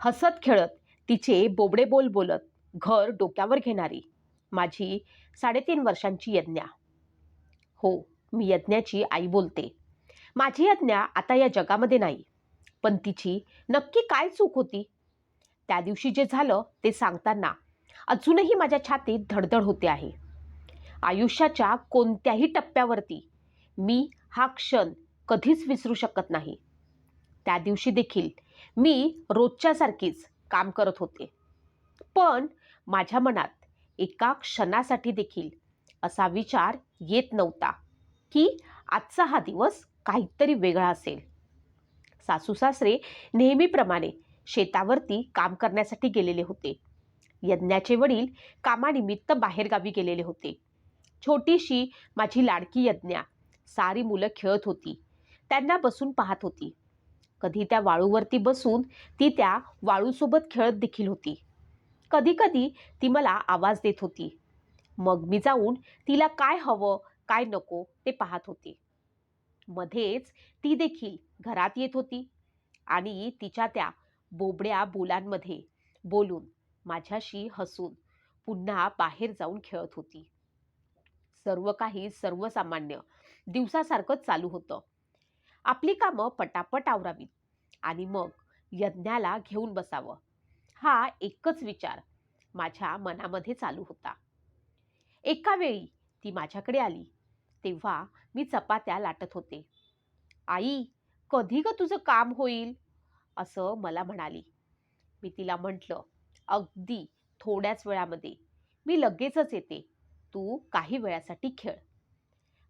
हसत खेळत तिचे बोबडे बोल बोलत घर डोक्यावर घेणारी माझी साडेतीन वर्षांची यज्ञा. हो मी यज्ञाची आई बोलते. माझी यज्ञा आता या जगामध्ये नाही पण तिची नक्की काय चूक होती? त्या दिवशी जे झालं ते सांगताना अजूनही माझ्या छातीत धडधड होते आहे. आयुष्याच्या कोणत्याही टप्प्यावरती मी हा क्षण कधीच विसरू शकत नाही. त्या दिवशी देखील मी रोजच्यासारखीच काम करत होते. पण माझ्या मनात एका क्षणासाठी देखील असा विचार येत नव्हता की आजचा हा दिवस काहीतरी वेगळा असेल. सासू सासरे नेहमीप्रमाणे शेतावरती काम करण्यासाठी गेलेले होते. यज्ञाचे वडील कामानिमित्त बाहेरगावी गेलेले होते. छोटीशी माझी लाडकी यज्ञा सारी मुलं खेळत होती. त्यांना बसून पाहत होती. कधी त्या वाळूवरती बसून ती त्या वाळूसोबत खेळत देखील होती. कधीकधी ती मला आवाज देत होती. मग मी जाऊन तिला काय हवं काय नको ते पाहत होते. मध्येच ती देखील घरात येत होती आणि तिच्या त्या बोबड्या बोलांमध्ये बोलून माझ्याशी हसून पुन्हा बाहेर जाऊन खेळत होती. सर्व काही सर्वसामान्य दिवसासारखंच चालू होतं. आपली कामं पटापट आवरावीत आणि मग यज्ञाला घेऊन बसावं. हा एकच विचार माझ्या मनामध्ये चालू होता. एका वेळी ती माझ्याकडे आली. तेव्हा मी चपात्या लाटत होते. आई कधी ग तुझं काम होईल? असं मला म्हणाली. मी तिला म्हटलं अगदी थोड्याच वेळामध्ये. मी लगेचच येते. तू काही वेळासाठी खेळ.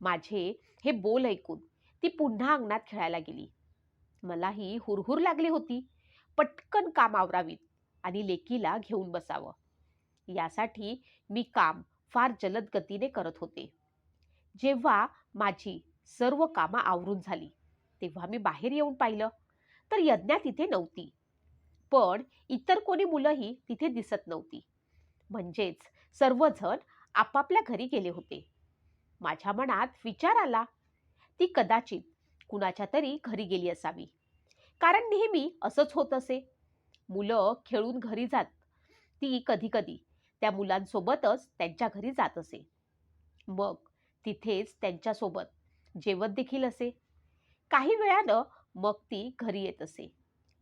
माझे हे बोल ऐकून ती पुन्हा अंगणात खेळायला गेली. मलाही हुरहुर लागली होती. पटकन काम आवरावीत आणि लेकीला घेऊन बसावं. यासाठी मी काम फार जलद गतीने करत होते. जेव्हा माझी सर्व कामं आवरून झाली तेव्हा मी बाहेर येऊन पाहिलं तर यज्ञा तिथे नव्हती. पण इतर कोणी मुलंही तिथे दिसत नव्हती. म्हणजेच सर्वजण आपापल्या घरी गेले होते. माझ्या मनात विचार आला ती कदाचित कुणाच्या तरी घरी गेली असावी. कारण नेहमी असंच होत असे. मुलं खेळून घरी जात ती कधीकधी त्या मुलांसोबतच त्यांच्या घरी जात असे. मग तिथेच त्यांच्यासोबत जेवत देखील असे. काही वेळानं मग ती घरी येत असे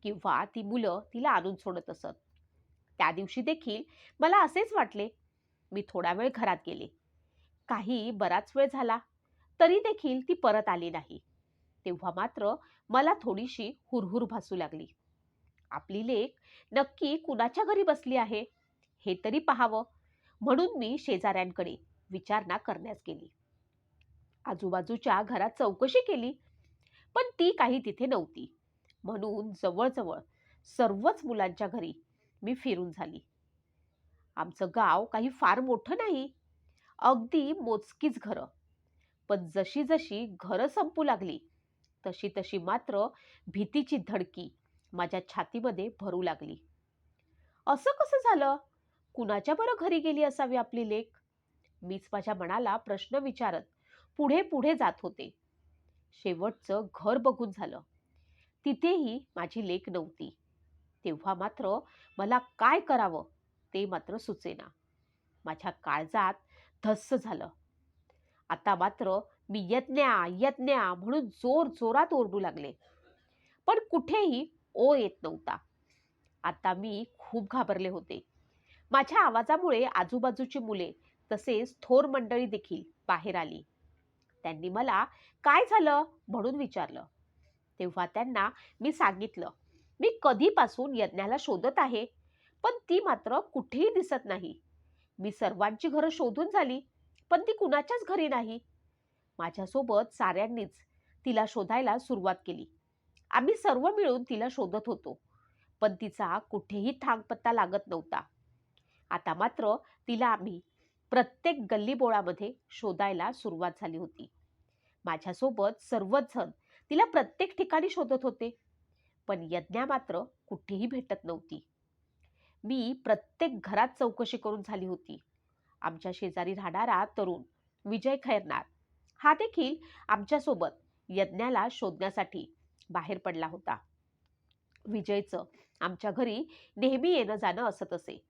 किंवा ती मुलं तिला आणून सोडत असत. त्या दिवशी देखील मला असेच वाटले. मी थोडा वेळ घरात गेले. काही बराच वेळ झाला. तरी देखील ती परत आली नाही. तेव्हा मात्र मला थोडीशी हुरहुर भासू लागली. आपली लेक नक्की कुणाच्या घरी बसली आहे? हे तरी पाहावं. म्हणून मी शेजाऱ्यांकडे विचारणा करण्यास गेली. आजूबाजूच्या घरात चौकशी केली पण ती काही तिथे नव्हती. म्हणून जवळजवळ सर्वच मुलांच्या घरी मी फिरून झाली. आमचं गाव काही फार मोठं नाही. अगदी मोजकीच घरं. पण जशी जशी घरं संपू लागली तशी तशी मात्र भीतीची धडकी माझ्या छातीमध्ये भरू लागली. असं कसं झालं? कुणाच्या बरं घरी गेली असावी आपली लेख? मीच माझ्या मनाला प्रश्न विचारत पुढे पुढे जात होते. शेवटचं घर बघून झालं. तिथेही माझी लेख नव्हती. तेव्हा मात्र मला काय करावं ते मात्र सुचेना. माझ्या काळजात धस्स झालं. आता मात्र मी यज्ञा यज्ञा म्हणून जोर जोरात ओरडू लागले. पण कुठेही ओ येत नव्हता. आता मी खूप घाबरले होते. माझ्या आवाजामुळे आजूबाजूची मुले तसेच थोर मंडळी देखील बाहेर आली. त्यांनी मला काय झालं? म्हणून विचारलं. तेव्हा त्यांना मी सांगितलं मी कधीपासून यज्ञाला शोधत आहे पण ती मात्र कुठेही दिसत नाही. मी सर्वांची घरं शोधून झाली. पण ती कुणाच्याच घरी नाही. माझ्यासोबत साऱ्यांनीच तिला शोधायला सुरुवात केली. आम्ही सर्व मिळून तिला शोधत होतो पण तिचा कुठेही थांगपत्ता लागत नव्हता. आता मात्र तिला आम्ही प्रत्येक गल्लीबोळामध्ये शोधायला सुरुवात झाली होती. माझ्यासोबत सर्वच जण तिला प्रत्येक ठिकाणी शोधत होते पण यज्ञा मात्र कुठेही भेटत नव्हती. मी प्रत्येक घरात चौकशी करून झाली होती. आमच्या शेजारी राहणारा तरुण विजय खैरनार. हा देखील आमच्यासोबत यज्ञाला शोधण्यासाठी बाहेर पडला होता. विजयचं आमच्या घरी नेहमी येणं जाणं असत असे.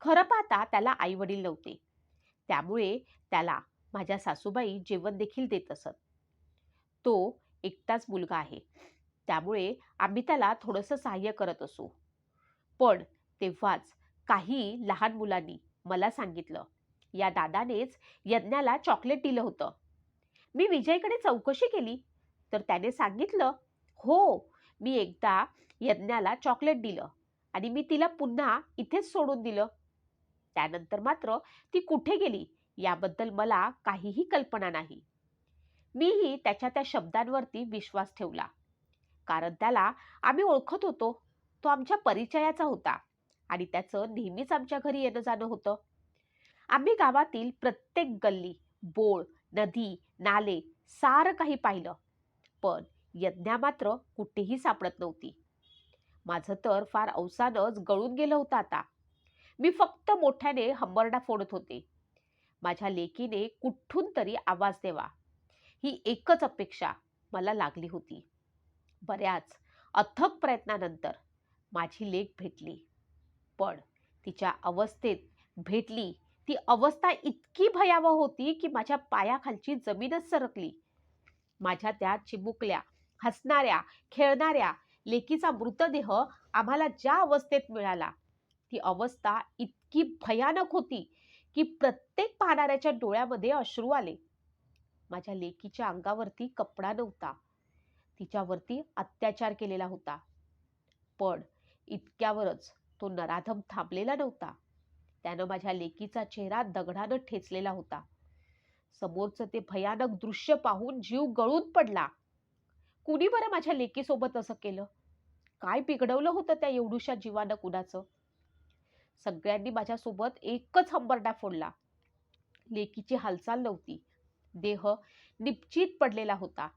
खरं पाहता त्याला आई वडील नव्हते. त्यामुळे त्याला माझ्या सासूबाई जेवण देखील देत असत. तो एकटाच मुलगा आहे. त्यामुळे आम्ही त्याला थोडंसं सहाय्य करत असू. पण तेव्हाच काही लहान मुलांनी मला सांगितलं या दादानेच यज्ञाला चॉकलेट दिलं होतं. मी विजयकडे चौकशी केली. तर त्याने सांगितलं हो मी एकदा यज्ञाला चॉकलेट दिलं आणि मी तिला पुन्हा इथेच सोडून दिलं. त्यानंतर मात्र ती कुठे गेली याबद्दल मला काहीही कल्पना नाही. मीही त्याच्या त्या शब्दांवरती विश्वास ठेवला. कारण त्याला आम्ही ओळखत होतो. तो आमच्या परिचयाचा होता आणि त्याचं नेहमीच आमच्या घरी येणं जाणं होतं. आम्ही गावातील प्रत्येक गल्ली बोळ नदी नाले सारं काही पाहिलं. पण यज्ञा मात्र कुठेही सापडत नव्हती. माझं तर फार अवसानच गळून गेलं होतं आता. मी फक्त मोठ्याने हंबरडा फोडत होते. माझ्या लेकीने कुठून तरी आवाज द्यावा. ही एकच अपेक्षा मला लागली होती. बऱ्याच अथक प्रयत्नानंतर माझी लेख भेटली. पण तिच्या अवस्थेत भेटली ती अवस्था इतकी भयावह होती की माझ्या पायाखालची जमीनच सरकली. माझ्या त्या चिमुकल्या हसणाऱ्या खेळणाऱ्या लेकीचा मृतदेह आम्हाला ज्या अवस्थेत मिळाला ती अवस्था इतकी भयानक होती की प्रत्येक पाहणाऱ्याच्या डोळ्यामध्ये अश्रू आले. माझ्या लेकीच्या अंगावरती कपडा नव्हता. तिच्यावरती अत्याचार केलेला होता. पण इतक्यावरच तो नराधम थांबलेला नव्हता. त्यानं माझ्या लेकीचा चेहरा दगडानं ठेचलेला होता. समोरचं ते भयानक दृश्य पाहून जीव गळून पडला. कुणी बरं माझ्या लेकीसोबत असं केलं? काय बिघडवलं होतं त्या एवढूशा जीवानं कुणाचं? सगळ्यांनी माझ्यासोबत एकच हंबरडा फोडला. लेकीची हालचाल नव्हती. देह निपचित पडलेला होता.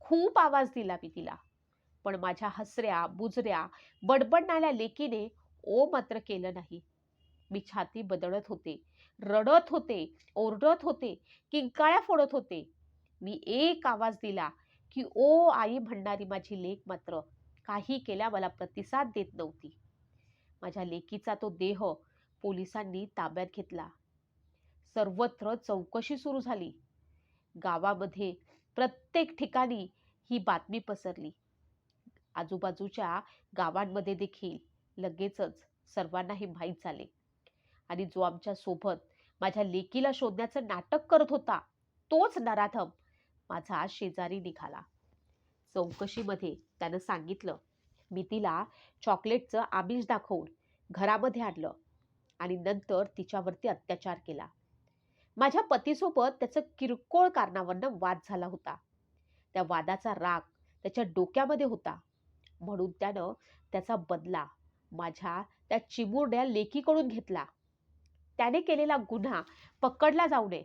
खूप आवाज दिला मी तिला. पण माझ्या हसऱ्या बुजऱ्या बडबडणाऱ्या लेकीने ओ मात्र केलं नाही. मी छाती बदलत होते. रडत होते ओरडत होते किंकाळ्या फोडत होते. मी एक आवाज दिला की ओ आई म्हणणारी माझी लेख मात्र काही केल्या मला प्रतिसाद देत नव्हती. माझ्या लेकीचा तो देह पोलिसांनी ताब्यात घेतला. सर्वत्र चौकशी सुरू झाली. गावामध्ये प्रत्येक ठिकाणी ही बातमी पसरली. आजूबाजूच्या गावांमध्ये देखील लगेचच सर्वांना हे माहीत झाले. आणि जो आमच्यासोबत माझ्या लेकीला शोधण्याचं नाटक करत होता तोच नराधम माझा शेजारी निघाला. चौकशीमध्ये त्यानं सांगितलं मी तिला चॉकलेटचं आमिष दाखवून घरामध्ये आणलं आणि नंतर तिच्यावरती अत्याचार केला. माझ्या पतीसोबत त्याचं किरकोळ कारणावरनं वाद झाला होता. त्या वादाचा राग त्याच्या डोक्यामध्ये होता. म्हणून त्यानं त्याचा बदला माझ्या त्या चिमुरड्या लेकीकडून घेतला. त्याने केलेला गुन्हा पकडला जाऊ नये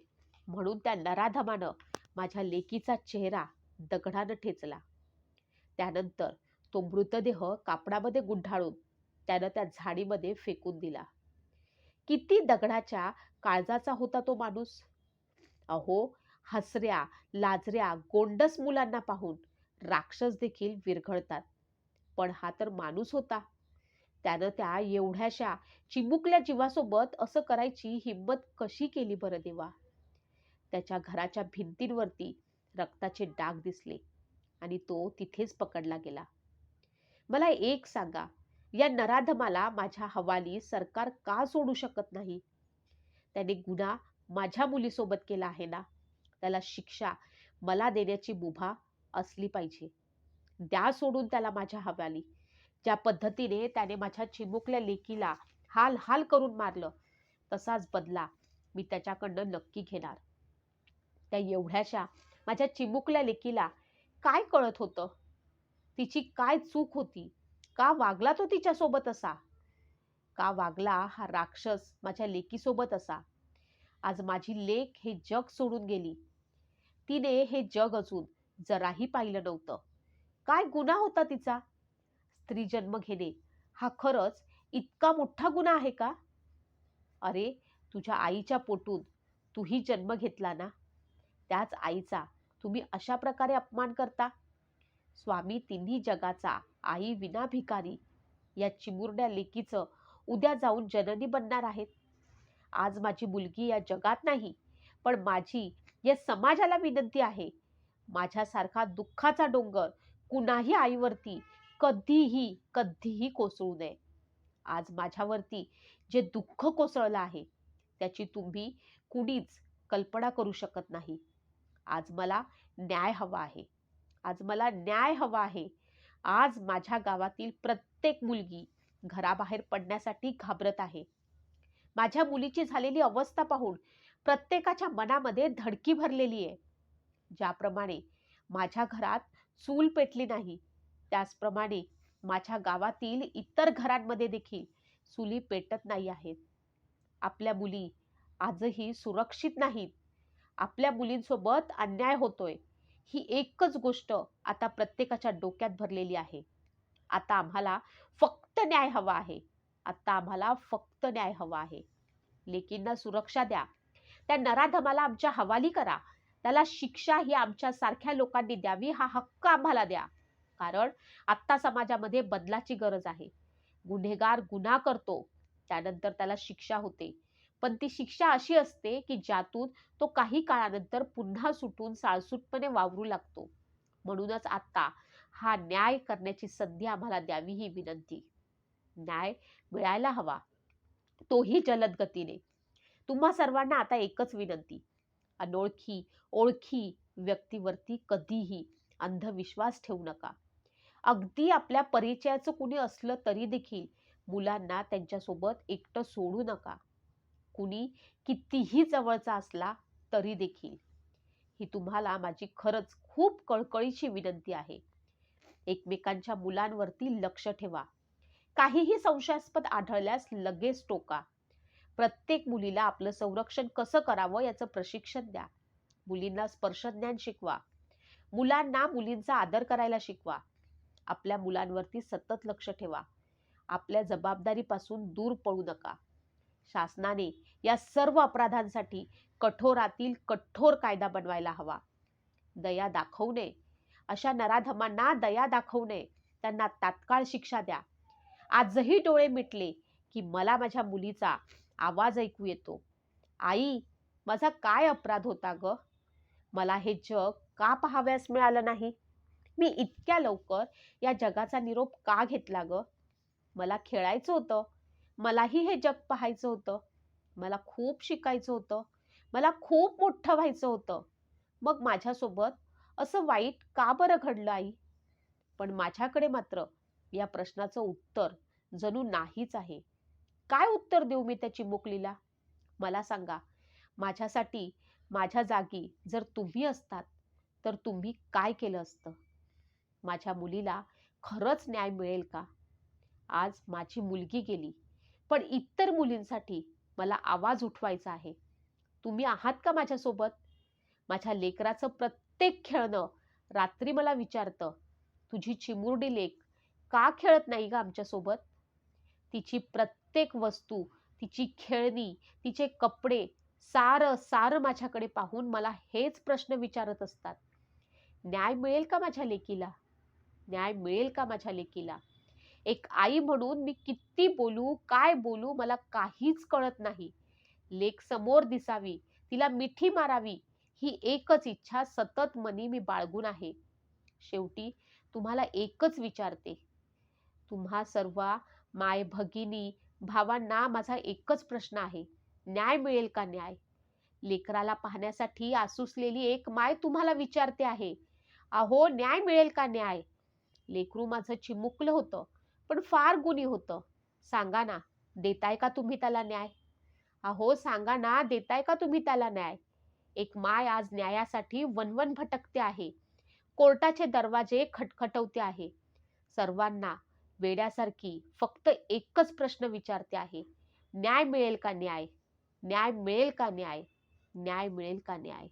म्हणून त्या नराधमानं माझ्या लेकीचा चेहरा दगडानं ठेचला. त्यानंतर तो मृतदेह कापडामध्ये गुंढाळून त्यानं त्या झाडीमध्ये फेकून दिला. किती दगडाच्या काळजाचा होता तो माणूस? अहो हसऱ्या लाजऱ्या गोंडस मुलांना पाहून राक्षस देखील विरघळतात. पण हा तर माणूस होता. त्यानं त्या एवढ्याशा चिमुकल्या जीवासोबत असं करायची हिंमत कशी केली बरं देवा? त्याच्या घराच्या भिंतींवरती रक्ताचे डाग दिसले आणि तो तिथेच पकडला गेला. मला एक सांगा या नराधमाला माझ्या हवाली सरकार का सोडू शकत नाही? त्याने गुन्हा माझ्या मुलीसोबत केला आहे ना? त्याला शिक्षा मला देण्याची मुभा असली पाहिजे. द्या सोडून त्याला माझ्या हवाली. ज्या पद्धतीने त्याने माझ्या चिमुकल्या लेकीला हाल हाल करून मारलं तसाच बदला मी त्याच्याकडनं नक्की घेणार. त्या एवढ्याशा माझ्या चिमुकल्या लेकीला काय कळत होतं? तिची काय चूक होती? का वागला तो तिच्यासोबत असा? का वागला हा राक्षस माझ्या लेकीसोबत असा? आज माझी लेक हे जग सोडून गेली. तिने हे जग अजून जराही पाहिलं नव्हतं. काय गुन्हा होता तिचा? स्त्री जन्म घेणे. हा खरंच इतका मोठा गुन्हा आहे का? अरे तुझ्या आईच्या पोटून तूही जन्म घेतला ना? त्याच आईचा तुम्ही अशा प्रकारे अपमान करता? स्वामी तिन्ही जगाचा आई विना भिकारी या चिमुरड्या लेकीचं उद्या जाऊन जननी बनणार आहेत. आज माझी मुलगी या जगात नाही पण माझी या समाजाला विनंती आहे. माझ्यासारखा दुःखाचा डोंगर कुणाही आईवरती कधीही कधीही कोसळू नये. आज माझ्यावरती जे दुःख कोसळलं आहे त्याची तुम्ही कुणीच कल्पना करू शकत नाही. आज मला न्याय हवा आहे. आज मला न्याय हवा आहे. आज माझ्या गावातील प्रत्येक मुलगी घराबाहेर पडण्यासाठी घाबरत आहे. माझ्या मुलीची झालेली अवस्था पाहून प्रत्येकाच्या मनामध्ये धडकी भरलेली आहे. ज्याप्रमाणे माझ्या घरात चूल पेटली नाही त्याचप्रमाणे माझ्या गावातील इतर घरांमध्ये देखील चुली पेटत नाही आहेत. आपल्या मुली आजही सुरक्षित नाहीत. आपल्या मुलींसोबत अन्याय होतोय. ही एकच गोष्ट आता प्रत्येकाच्या डोक्यात भरलेली आहे. आता आम्हाला फक्त न्याय हवा आहे. आता आम्हाला फक्त न्याय हवा आहे. लेकींना सुरक्षा द्या. त्या नराधमाला आमच्या हवाली करा. त्याला शिक्षा ही आमच्या सारख्या लोकांनी द्यावी. हा हक्क आम्हाला द्या. कारण आत्ता समाजामध्ये बदलाची गरज आहे. गुन्हेगार गुन्हा करतो त्यानंतर त्याला शिक्षा होते. पण ती शिक्षा अशी असते की ज्यातून तो काही काळानंतर पुन्हा सुटून साळसूटपणे वावरू लागतो. म्हणूनच आत्ता हा न्याय करण्याची संधी आम्हाला द्यावी ही विनंती. न्याय मिळायला हवा. तोही जलद गतीने. तुम्हा सर्वांना आता एकच विनंती. अनोळखी ओळखी व्यक्तीवरती कधीही अंधविश्वास ठेवू नका. अगदी आपल्या परिचयाचं कुणी असलं तरी देखील मुलांना त्यांच्यासोबत एकटं सोडू नका. कुणी कितीही जवळचा असला तरी देखील. ही तुम्हाला माझी खरंच खूप कळकळीची विनंती आहे. एकमेकांच्या मुलांवरती लक्ष ठेवा. काहीही संशयास्पद आढळल्यास लगेच टोका. प्रत्येक मुलीला आपलं संरक्षण कसं करावं याचं प्रशिक्षण द्या. मुलींना स्पर्शज्ञान शिकवा. मुलांना मुलींचा आदर करायला शिकवा. आपल्या मुलांवरती सतत लक्ष ठेवा. आपल्या जबाबदारीपासून दूर पळू नका. शासनाने या सर्व अपराधांसाठी कठोरातील कठोर कायदा बनवायला हवा. दया दाखवू नये. अशा नराधमांना दया दाखवू नये. त्यांना तात्काळ शिक्षा द्या. आजही डोळे मिटले की मला माझ्या मुलीचा आवाज ऐकू येतो. आई माझा काय अपराध होता ग? मला हे जग का पाहाव्यास मिळालं नाही? मी इतक्या लवकर या जगाचा निरोप का घेतला ग? मला खेळायचं होतं. मलाही हे जग पाहायचं होतं. मला खूप शिकायचं होतं. मला खूप मोठं व्हायचं होतं. मग माझ्यासोबत असं वाईट का बरं घडलं आई? पण माझ्याकडे मात्र या प्रश्नाचं उत्तर जणू नाहीच आहे. काय उत्तर देऊ मी त्या चिमुकलीला मला सांगा माझ्यासाठी माझ्या जागी जर तुम्ही असतात तर तुम्ही काय केलं असतं? माझ्या मुलीला खरंच न्याय मिळेल का? आज माझी मुलगी गेली पण इतर मुलींसाठी मला आवाज उठवायचा आहे. तुम्ही आहात का माझ्यासोबत? माझ्या लेकराचं प्रत्येक खेळणं रात्री मला विचारतं तुझी चिमुरडी लेक का खेळत नाही का आमच्यासोबत? तिची प्रत्येक वस्तू तिची खेळणी तिचे कपडे सारं सारं माझ्याकडे पाहून मला हेच प्रश्न विचारत असतात. न्याय मिळेल का माझ्या लेकीला? न्याय मिळेल का माझ्या लेकीला? एक आई म्हणून मी किती बोलू काय बोलू मला काहीच कळत नाही. लेख समोर दिसावी तिला मिठी मारावी ही एकच इच्छा सतत मनी मी बाळगून आहे. शेवटी तुम्हाला एकच विचारते. तुम्हा सर्व माय भगिनी भावांना माझा एकच प्रश्न आहे. न्याय मिळेल का न्याय? लेकराला पाहण्यासाठी आसुसलेली एक माय तुम्हाला विचारते आहे. अहो न्याय मिळेल का न्याय? लेकरू माझं चिमुकलं होतं पण फार गुणी होतं. सांगा ना देताय का तुम्ही त्याला न्याय? अहो सांगा ना देताय का तुम्ही त्याला न्याय? एक माय आज न्यायासाठी वनवन भटकते आहे. कोर्टाचे दरवाजे खटखटवते आहे. सर्वांना वेड्यासारखी फक्त एकच प्रश्न विचारते आहे. न्याय मिळेल का न्याय? न्याय मिळेल का न्याय? न्याय मिळेल का न्याय?